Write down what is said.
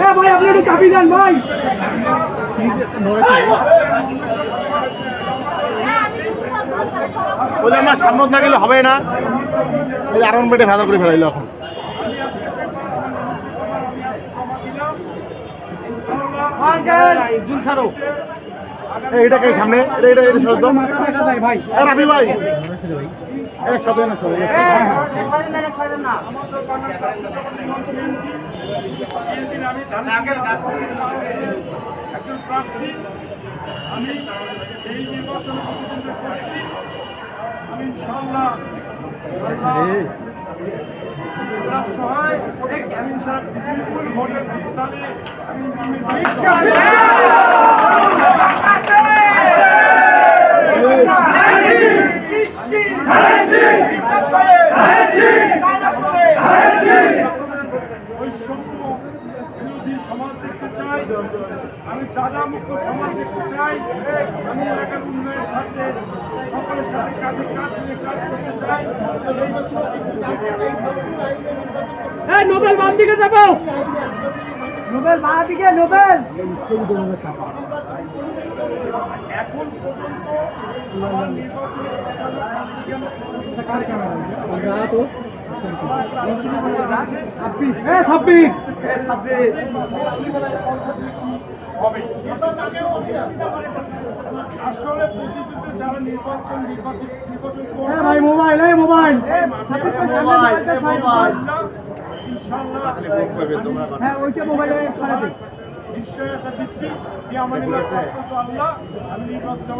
হ্যাঁ ভাই আপনি একটু চাবি দেন ভাই। না সামনে না গেলে হবে না। আরন পেটে ভেজা করে ফেলাইলো এখন। জুন এটা কে সামনে? এটা এটা এটা সদ্য ভাই। রাবি ভাই। এটা সদ্য না। সদ্য একজন প্রার্থী। আমি এই নির্বাচনে প্রতিদ্বন্দ্বিতা করছি। আমি ইনশাল্লাহ সহায় আমি ইনশাল্লাহ বিপুল ভোটের আমি বৈষম্য বিরোধী সমাজ দেখতে চাই আমি চাঁদা মুক্ত সমাজ দেখতে চাই আমি এলাকার উন্নয়নের সাথে সকলের সাথে কাজে কাজ নিয়ে কাজ করতে চাই। এই নোবেল বাম দিকে যাব নোবেল বাঁ দিকে নোবেল। এখন পর্যন্ত আমার নির্বাচনী প্রচারণা ছাব্বিশ হবে আসলে প্রকৃতিতে যারা নির্বাচন নির্বাচন নির্বাচন ভাই মোবাইল এই মোবাইল হ্যাঁ ওইটা মোবাইলে নিশ্চয়তা দিচ্ছি যে আমার আল্লাহ আমি নির্বাচন